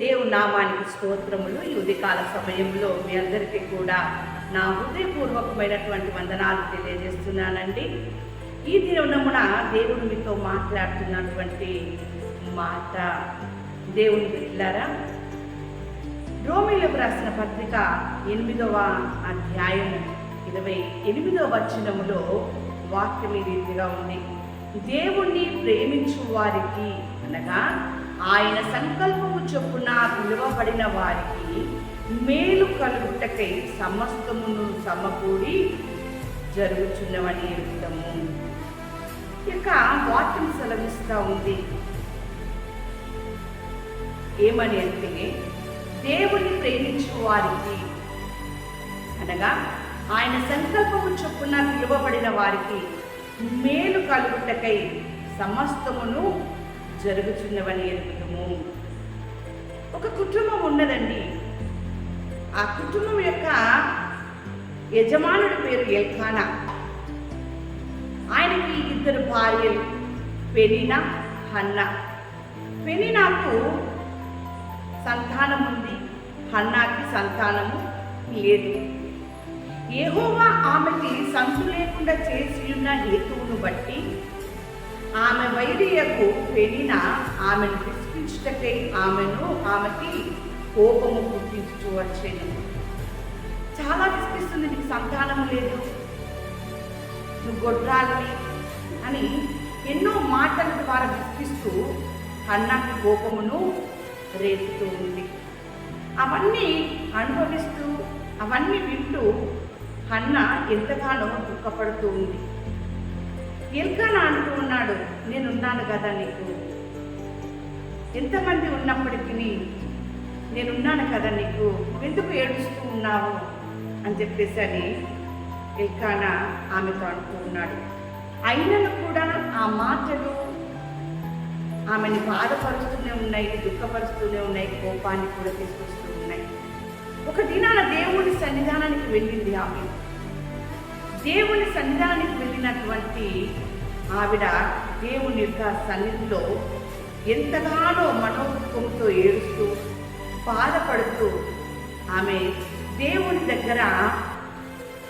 దేవు నామానికి స్తోత్రములు. ఈ ఉదయకాల సమయంలో మీ అందరికీ కూడా నా హృదయపూర్వకమైనటువంటి వందనాలు తెలియజేస్తున్నానండి. ఈ దినమున దేవుడు మీతో మాట్లాడుతున్నటువంటి మాట. దేవుని బిడ్డలారా రోమిలకు రాసిన పత్రిక ఎనిమిదవ అధ్యాయం ఇరవై ఎనిమిదవ వచనములో వాక్యం ఈ రీతిగా ఉంది. దేవుణ్ణి ప్రేమించు వారికి అనగా ఆయన సంకల్పము చొప్పున పిలువబడిన వారికి మేలు కలుగుటకై సమస్తమును సమకూడి జరుగుచున్నవని ఎరుగుతాము ఇక వాక్యం సెలవిస్తూ ఉంది. ఏమని అంటే దేవుని ప్రేమించు వారికి అనగా ఆయన సంకల్పము చొప్పున పిలువబడిన వారికి మేలు కలుగుటకై సమస్తమును జరుగుతున్నవని ఎరుగుతాము ఒక కుటుంబం ఉన్నదండి. ఆ కుటుంబం యొక్క యజమానుడి పేరు ఎల్కానా. ఆయనకి ఇద్దరు భార్యలు పెనినా హన్న. పెనినాకు సంతానం ఉంది హన్నాకి సంతానము లేదు. ఏహోవా ఆమెకి సంతు లేకుండా చేసి ఉన్న హేతువును బట్టి ఆమె వైరియకు పెనిన ఆమెను విసిపించుటకై ఆమెను ఆమెకి కోపము పుట్టించు వచ్చేది చాలా విసిపిస్తుంది నీకు సంతానము లేదు. నువ్వు గొడ్రాలని అని ఎన్నో మాటల ద్వారా విసిపిస్తూ అన్నాకి కోపమును రేపుతూ ఉంది. అవన్నీ అనుభవిస్తూ అవన్నీ వింటూ అన్న ఎంతగానో దుఃఖపడుతూ ఉంది. ఎల్కానా అంటూ ఉన్నాడు నేనున్నాను కదా నీకు. ఎంతమంది ఉన్నప్పటికీ నేనున్నాను కదా నీకు. ఎందుకు ఏడుస్తూ ఉన్నావు? అని చెప్పేసి అని ఎల్కానా ఆమెతో అంటూ ఉన్నాడు. అయినను కూడా ఆ మాటలు ఆమెని బాధపరుస్తూనే ఉన్నాయి దుఃఖపరుస్తూనే ఉన్నాయి కోపాన్ని కూడా తీసుకొస్తూ ఉన్నాయి. ఒక దినాన దేవుని సన్నిధానానికి వెళ్ళింది ఆమె. దేవుని సన్నిధానికి వెళ్ళినటువంటి ఆవిడ దేవుని యొక్క సన్నిధిలో ఎంతగానో మనోదుఃఖంతో ఏడుస్తూ బాధపడుతూ ఆమె దేవుని దగ్గర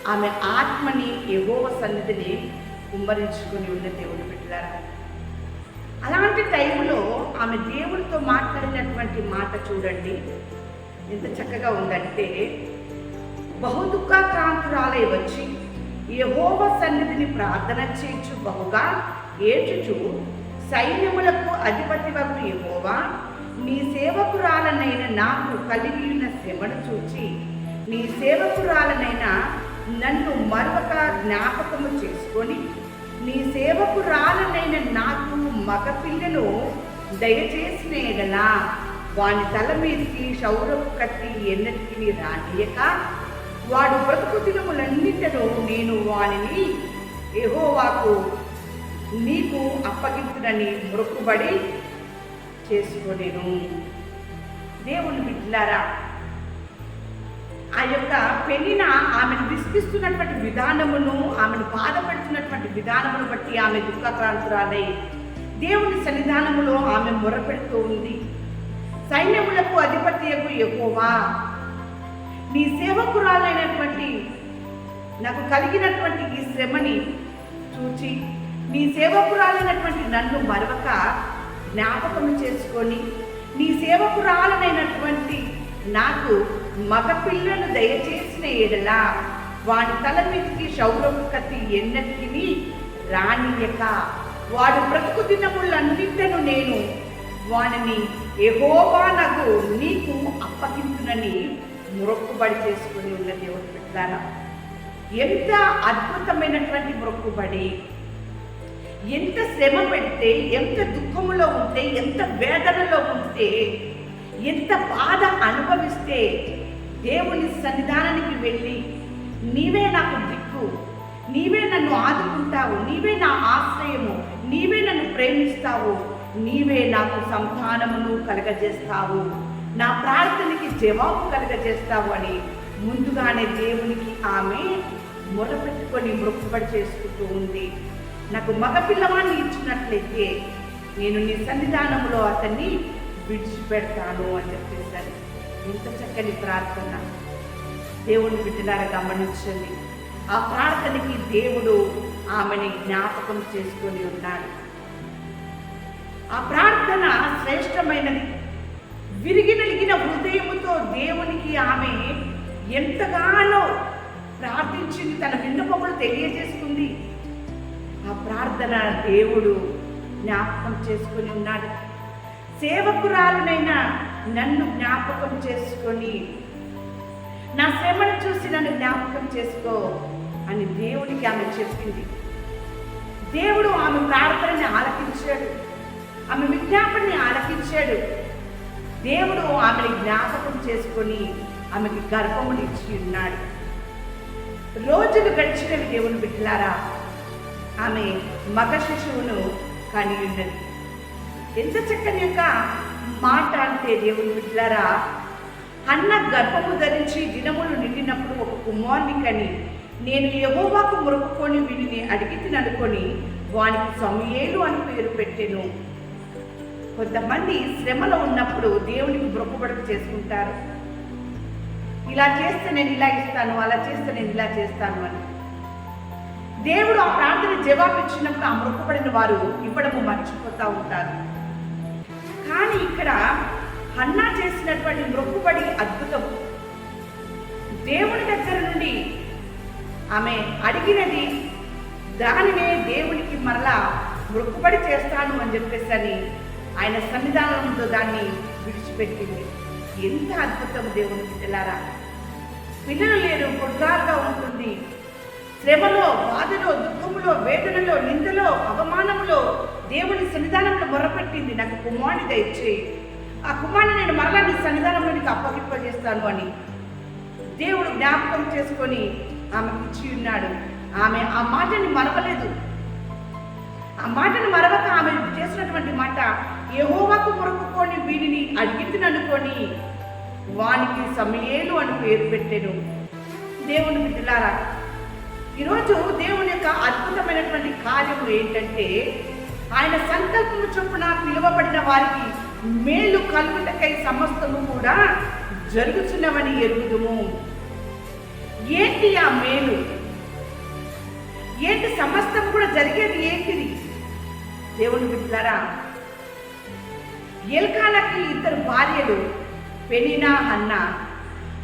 ఆమె ఆత్మని ఎగోవ సన్నిధిని కుమ్మరించుకొని ఉన్న దేవుని పెట్టారు అలాంటి టైంలో ఆమె దేవుడితో మాట్లాడినటువంటి మాట చూడండి. ఎంత చక్కగా ఉందంటే బహుదుఃఖాక్రాంతురాలై వచ్చి యహోవ సన్నిధిని ప్రార్థన చేయొచ్చు బహుగా ఏడ్చుచు సైన్యములకు అధిపతి వరకు యహోవా నీ సేవకురాలనైన నాకు కలిగి ఉన్న శ్రమను చూచి నీ సేవకురాలనైన నన్ను మరొక జ్ఞాపకము చేసుకొని నీ సేవకురాలనైన నాకు మగపిల్లను దయచేసిన ఎడలా వాని తల మీదకి శౌరపు కత్తి ఎన్నటికి రానియక వాడు బ్రతుకు దినములన్నింటిలో నేను వానిని ఎహోవాకు నీకు అప్పగించునని మొక్కుబడి చేసుకోలేను దేవుని బిడ్డలారా ఆ యొక్క పెళ్ళిన ఆమెను విసిగిస్తున్నటువంటి విధానమును ఆమెను బాధపడుతున్నటువంటి విధానమును బట్టి ఆమె దుఃఖక్రాంతురాలై దేవుని సన్నిధానములో ఆమె మొరపెడుతూ ఉంది. సైన్యములకు అధిపత్యకు ఎక్కువ నీ సేవకురాలైనటువంటి నాకు కలిగినటువంటి ఈ శ్రమని చూచి నీ సేవకురాలైనటువంటి నన్ను మరొక జ్ఞాపకం చేసుకొని నీ సేవకురాలనైనటువంటి నాకు మగపిల్లను దయచేసిన ఎడలా వాడి తల మీదకి శౌరపు కత్తి ఎన్నటికి రానియక. వాడు బ్రతుకు దినములన్నింటను నేను వానిని ఎహోవా నాకు నీకు అప్పగించునని మొక్కుబడి చేసుకుని ఉన్న దేవుడు పెట్టారా ఎంత అద్భుతమైనటువంటి మొక్కుబడి ఎంత శ్రమ పెడితే ఎంత దుఃఖములో ఉంటే ఎంత వేదనలో ఉంటే ఎంత బాధ అనుభవిస్తే దేవుని సన్నిధానానికి వెళ్ళి నీవే నాకు దిక్కు నీవే నన్ను ఆదుకుంటావు నీవే నా ఆశ్రయము నీవే నన్ను ప్రేమిస్తావు నీవే నాకు సంతానమును కలగజేస్తావు. నా ప్రార్థనకి జవాబు కలగజేస్తావు అని ముందుగానే దేవునికి ఆమె మొరపెట్టుకొని మొక్కుబడి చేసుకుంటూ ఉంది. నాకు మగ పిల్లవాడిని ఇచ్చినట్లయితే నేను నీ సన్నిధానంలో అతన్ని విడిచిపెడతాను అని చెప్పేసారు ఎంత చక్కని ప్రార్థన. దేవుని బిడ్డలారా గమనించండి. ఆ ప్రార్థనకి దేవుడు ఆమెని జ్ఞాపకం చేసుకొని ఉన్నాడు. ఆ ప్రార్థన ఎంతగానో ప్రార్థించింది తన విన్నపములు తెలియజేస్తుంది ఆ ప్రార్థన దేవుడు జ్ఞాపకం చేసుకొని ఉన్నాడు. సేవకురాలునైనా నన్ను జ్ఞాపకం చేసుకొని నా శ్రమను చూసి నన్ను జ్ఞాపకం చేసుకో అని దేవుడికి ఆమె చెప్పింది. దేవుడు ఆమె ప్రార్థనని ఆలకించాడు. ఆమె విజ్ఞాపనని ఆలకించాడు. దేవుడు ఆమెని జ్ఞాపకం చేసుకొని ఆమెకి గర్భములు ఇచ్చి ఉన్నాడు. రోజులు గడిచినవి దేవుని బిడ్డలారా ఆమె మగ శిశువును కని ఉన్నది ఎంత చక్కని యొక్క మాట అంటే దేవుని బిడ్డలారా అన్న గర్భము ధరించి దినములు నిండినప్పుడు ఒక కుమారుని కని నేను యహోవాకు మొరుపుకొని వీడిని అడిగి తిననుకొని వానికి సమయేలు అని పేరు పెట్టాను. కొంతమంది శ్రమలో ఉన్నప్పుడు దేవునికి మొక్కుబడుకు చేసుకుంటారు. ఇలా చేస్తే నేను ఇలా ఇస్తాను అలా చేస్తే నేను ఇలా చేస్తాను అని. దేవుడు ఆ ప్రార్థన జవాబు ఇచ్చినప్పుడు ఆ మొక్కుబడిన వారు ఇవ్వడము మర్చిపోతూ ఉంటారు. కానీ ఇక్కడ హన్నా చేసినటువంటి మృక్కుబడి అద్భుతం. దేవుని దగ్గర నుండి ఆమె అడిగినది దానినే దేవునికి మరలా మృక్కుబడి చేస్తాను అని చెప్పేసి అని ఆయన సన్నిధానంలో దాన్ని విడిచిపెట్టింది. ఎంత అద్భుతం దేవుని బిడ్డలారా పిల్లలు లేరు గుడ్రాలుగా ఉంటుంది. శ్రమలో బాధలో దుఃఖములో వేదనలో నిందలో అవమానంలో దేవుని సన్నిధానంలో మొరపెట్టింది నాకు కుమారుని దయచేయి ఆ కుమారుని నేను మరలా నీ సన్నిధానంలో నీకు అప్పగింపజేస్తాను అని దేవుడు జ్ఞాపకం చేసుకొని ఆమెకి ఇచ్చి ఉన్నాడు. ఆమె ఆ మాటని మరవలేదు. ఆ మాటను మరవక ఆమె చేసినటువంటి మాట యహోవాకు మొరకుకొని వీడిని అడిగితుననుకొని వానికి సమయేలు అని పేరు పెట్టాను. దేవుని బిడ్డలారా ఈరోజు దేవుని యొక్క అద్భుతమైనటువంటి కార్యము ఏంటంటే ఆయన సంకల్పము చొప్పున పిలువబడిన వారికి మేలు కలుగుటకై సమస్తము కూడా జరుగుతున్నవని ఎరుగుదుము. ఏంటి ఆ మేలు? ఏంటి సమస్తం కూడా జరిగేది ఏంటిది? దేవుని బిడ్డారా ఎల్కానకి ఇద్దరు భార్యలు పెనినా హన్న.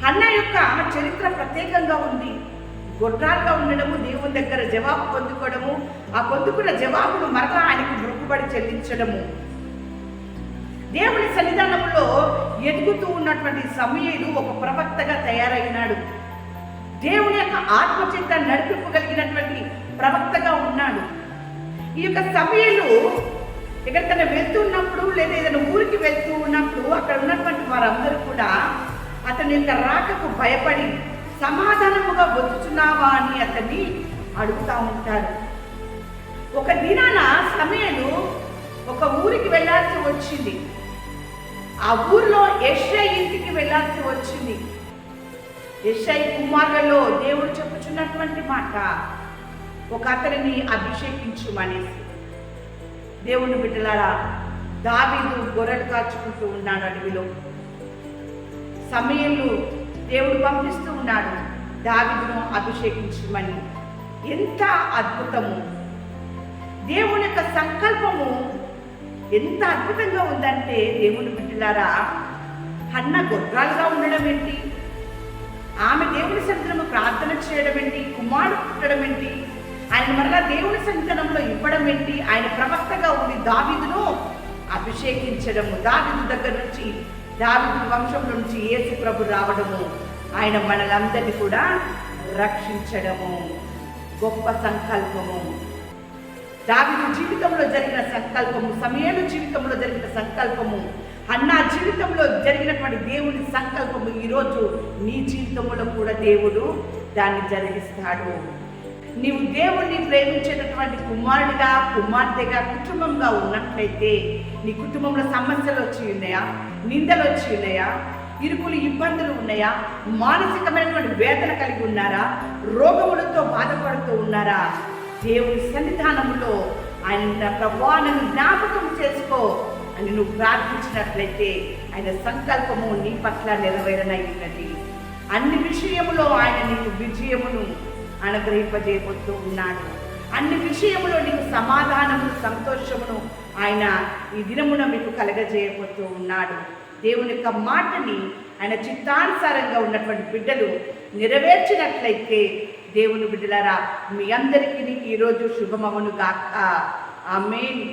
హన్న యొక్క చరిత్ర ప్రత్యేకంగా ఉంది. గొడ్రాలుగా ఉండడము దేవుని దగ్గర జవాబు పొందుకోవడము ఆ పొందుకున్న జవాబును మరలా ఆయనకు మొక్కుబడి చెల్లించడము. దేవుని సన్నిధానంలో ఎదుగుతూ ఉన్నటువంటి సమయలు ఒక ప్రవక్తగా తయారైనాడు. దేవుని యొక్క ఆత్మచింత నడిపింపగలిగినటువంటి ప్రవక్తగా ఉన్నాడు. ఈ యొక్క సమయలు ఎక్కడికైనా వెళ్తున్నప్పుడు లేదా ఏదైనా ఊరికి వెళ్తూ ఉన్నప్పుడు అక్కడ ఉన్నటువంటి వారందరూ కూడా అతని యొక్క రాకకు భయపడి సమాధానముగా వచ్చుచున్నావా అని అతన్ని అడుగుతూ ఉంటారు. ఒక దినాన సమయలు ఒక ఊరికి వెళ్ళాల్సి వచ్చింది. ఆ ఊర్లో యశ్ఐ ఇంటికి వెళ్ళాల్సి వచ్చింది. యశ్ఐ కుమారులలో దేవుడు చెప్పుచున్నటువంటి మాట ఒక అతనిని అభిషేకించుమనేసి దేవుని బిడ్డలారా దావీదు గొర్రెలు కాచుకుంటూ ఉన్నాడు అడవిలో. సమయంలో దేవుడు పంపిస్తూ ఉన్నాడు దావిదును అభిషేకించమని. ఎంత అద్భుతము! దేవుని యొక్క సంకల్పము ఎంత అద్భుతంగా ఉందంటే దేవుని బిడ్డలారా అన్న గొర్రాలుగా ఉండడం ఏంటి? ఆమె దేవుని సంతనము ప్రార్థన చేయడం ఏంటి? కుమారుడు పుట్టడం ఏంటి? ఆయన మరలా దేవుని సంతనంలో ఇవ్వడం ఏంటి? ఆయన ప్రవక్తగా ఉండి దావిదును అభిషేకించడము. దావిదు దగ్గర నుంచి దావిదు వంశం నుంచి యేసు ప్రభు రావడము. ఆయన మనలందరినీ కూడా రక్షించడము. గొప్ప సంకల్పము. దావిదు జీవితంలో జరిగిన సంకల్పము సమయాలు జీవితంలో జరిగిన సంకల్పము అన్న జీవితంలో జరిగినటువంటి దేవుని సంకల్పము ఈరోజు నీ జీవితంలో కూడా దేవుడు దాన్ని జరిగిస్తాడు. నీవు దేవుణ్ణి ప్రేమించేటటువంటి కుమారుడిగా కుమార్తెగా కుటుంబంగా ఉన్నట్లయితే నీ కుటుంబంలో సమస్యలు వచ్చి ఉన్నాయా? నిందలు వచ్చి ఉన్నాయా? ఇరుకులు ఇబ్బందులు ఉన్నాయా? మానసికమైనటువంటి వేదన కలిగి ఉన్నారా? రోగములతో బాధపడుతూ ఉన్నారా? దేవుని సన్నిధానములో ఆయన ప్రభువాలను జ్ఞాపకం చేసుకో అని నువ్వు ప్రార్థించినట్లయితే ఆయన సంకల్పము నీ పట్ల నెరవేరనయ్యున్నది అన్ని విషయములో ఆయన నీకు విజయమును అనుగ్రహింపజేయబోతూ ఉన్నాడు. అన్ని విషయంలో నీకు సమాధానము సంతోషమును ఆయన ఈ దినమున మీకు కలగజేయబోతూ ఉన్నాడు. దేవుని యొక్క మాటని ఆయన చిత్తానుసారంగా ఉన్నటువంటి బిడ్డలు నెరవేర్చినట్లయితే దేవుని బిడ్డలారా మీ అందరికీ ఈరోజు శుభమవును గాక ఆమెన్.